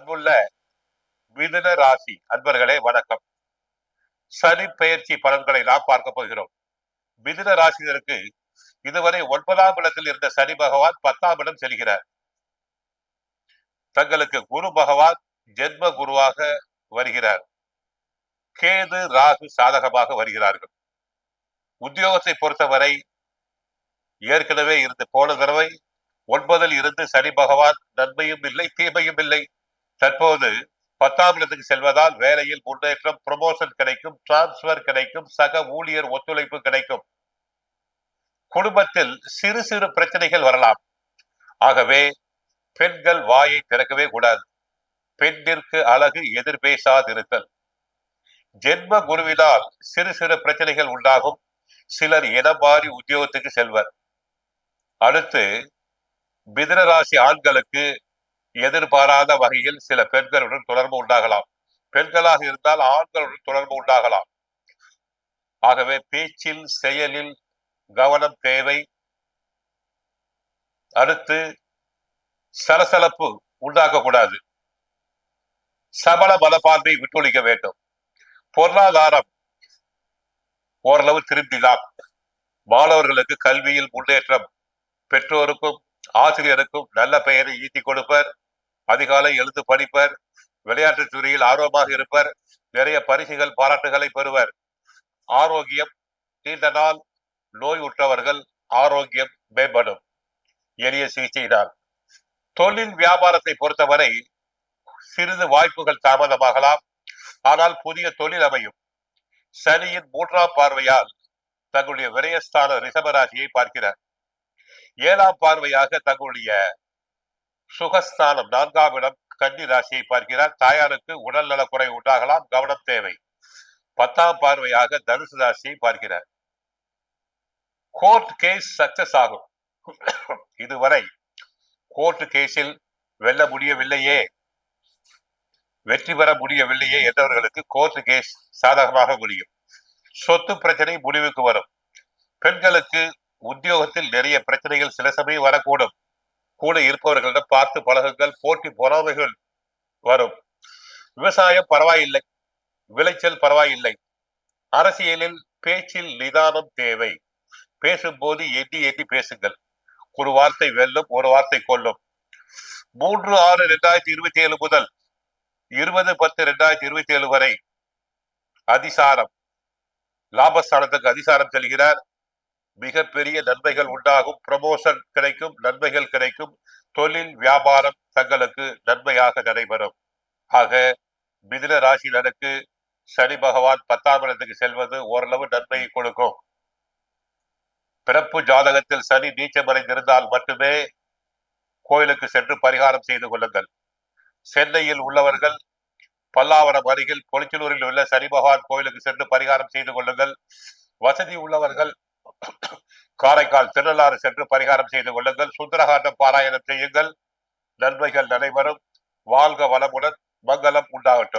அன்புள்ள மிதுன ராசி அன்பர்களே வணக்கம். சனி பெயர்ச்சி பலன்களை நாம் பார்க்க போகிறோம். மிதுன ராசினருக்கு இதுவரை ஒன்பதாம் இடத்தில் இருந்த சனி பகவான் பத்தாம் இடம் செல்கிறார். தங்களுக்கு குரு பகவான் ஜென்ம குருவாக வருகிறார். கேது ராகு சாதகமாக வருகிறார்கள். உத்தியோகத்தை பொறுத்தவரை ஏற்கனவே இருந்து போன தடவை ஒன்பதில் இருந்து சனி பகவான் நன்மையும் இல்லை தீமையும் இல்லை. தற்போது பத்தாம் இடத்துக்கு செல்வதால் வேலையில் முன்னேற்றம் ப்ரொமோஷன் கிடைக்கும் டிரான்ஸ்பர் கிடைக்கும் சக ஊழியர் ஒத்துழைப்பு கிடைக்கும். குடும்பத்தில் சிறு சிறு பிரச்சனைகள் வரலாம். ஆகவே பெண்கள் வாயை திறக்கவே கூடாது. பெண்ணிற்கு அழகு எதிர்பேசாதிருத்தல். ஜென்ம குருவினால் சிறு சிறு பிரச்சனைகள் உண்டாகும். சிலர் இனம் மாறி உத்தியோகத்துக்கு செல்வர். அடுத்து மிதுன ராசி ஆண்களுக்கு எதிர்பாராத வகையில் சில பெண்களுடன் தொடர்பு உண்டாகலாம். பெண்களாக இருந்தால் ஆண்களுடன் தொடர்பு உண்டாகலாம். ஆகவே பேச்சில் செயலில் கவனம் தேவை. அடுத்து சலசலப்பு உண்டாக்கக்கூடாது சபல மனப்பான்மை விட்டொழிக்க வேண்டும். பொருளாதாரம் ஓரளவு திரும்பிதான் மாணவர்களுக்கு கல்வியில் முன்னேற்றம் பெற்றோருக்கும் ஆசிரியருக்கும் நல்ல பெயரை ஈட்டி கொடுப்பர். அதிகாலை எழுந்து படிப்பர். விளையாட்டுத் துறையில் ஆர்வமாக இருப்பர். நிறைய பரிசுகள் பாராட்டுகளை பெறுவர். ஆரோக்கியம் நீண்ட நாள் நோய் உற்றவர்கள் ஆரோக்கியம் மேம்படும். எளிய சிகிச்சையினால். தொழில் வியாபாரத்தை பொறுத்தவரை சிறிது வாய்ப்புகள் தாமதமாகலாம். ஆனால் புதிய தொழில் அமையும். சனியின் மூன்றாம் பார்வையால் தங்களுடைய விரயஸ்தான ரிஷபராசியை பார்க்கிறார். ஏழாம் பார்வையாக தங்களுடைய சுகஸ்தானம் நான்காம் இடம் கன்னி ராசியை பார்க்கிறார். தாயாருக்கு உடல் நலக்குறை உண்டாகலாம் கவனம் தேவை. பத்தாம் பார்வையாக தனுசு ராசியை பார்க்கிறார். கோர்ட் கேஸ் சக்சஸ் ஆகும். இதுவரை கோர்ட் கேஸில் வெல்ல முடியவில்லையே. வெற்றி பெற முடியவில்லையே என்றவர்களுக்கு கோர்ட் கேஸ் சாதகமாக முடியும். சொத்து பிரச்சனை முடிவுக்கு வரும். பெண்களுக்கு உத்தியோகத்தில் நிறைய பிரச்சனைகள் சில சமயம் வரக்கூடும். கூட இருப்பவர்களிடம் பார்த்து பழகுங்கள் போட்டி பொறாமைகள் வரும். விவசாயம் பரவாயில்லை விளைச்சல் பரவாயில்லை. அரசியலில் பேச்சில் நிதானம் தேவை. பேசும்போது எட்டி எட்டி பேசுங்கள். ஒரு வார்த்தை வெல்லும் ஒரு வார்த்தை கொல்லும். மூன்று ஆறு இரண்டாயிரத்தி இருபத்தி ஏழு முதல் இருபது பத்து இரண்டாயிரத்தி இருபத்தி ஏழு வரை அதிசாரம். லாபஸ்தானத்துக்கு அதிசாரம் செல்கிறார். மிகப்பெரிய நன்மைகள் உண்டாகும். ப்ரமோஷன் கிடைக்கும் நன்மைகள் கிடைக்கும். தொழில் வியாபாரம் தங்களுக்கு நன்மையாக நடைபெறும். ஆக மிதுன ராசினருக்கு சனி பகவான் பத்தாம் இடத்துக்கு செல்வது ஓரளவு நன்மையை கொடுக்கும். பிறப்பு ஜாதகத்தில் சனி நீச்சமடைந்திருந்தால் மட்டுமே கோயிலுக்கு சென்று பரிகாரம் செய்து கொள்ளுங்கள். சென்னையில் உள்ளவர்கள் பல்லாவரம் அருகில் பொலிச்சலூரில் உள்ள சனி பகவான் கோயிலுக்கு சென்று பரிகாரம் செய்து கொள்ளுங்கள். வசதி உள்ளவர்கள் காரைக்கால் திருநள்ளாறு சென்று பரிகாரம் செய்து கொள்ளுங்கள். சுந்தரகாண்டம் பாராயணம் செய்யுங்கள். நன்மைகள் நடைபெறும். வாழ்க வளமுடன். மங்களம் உண்டாகட்டும்.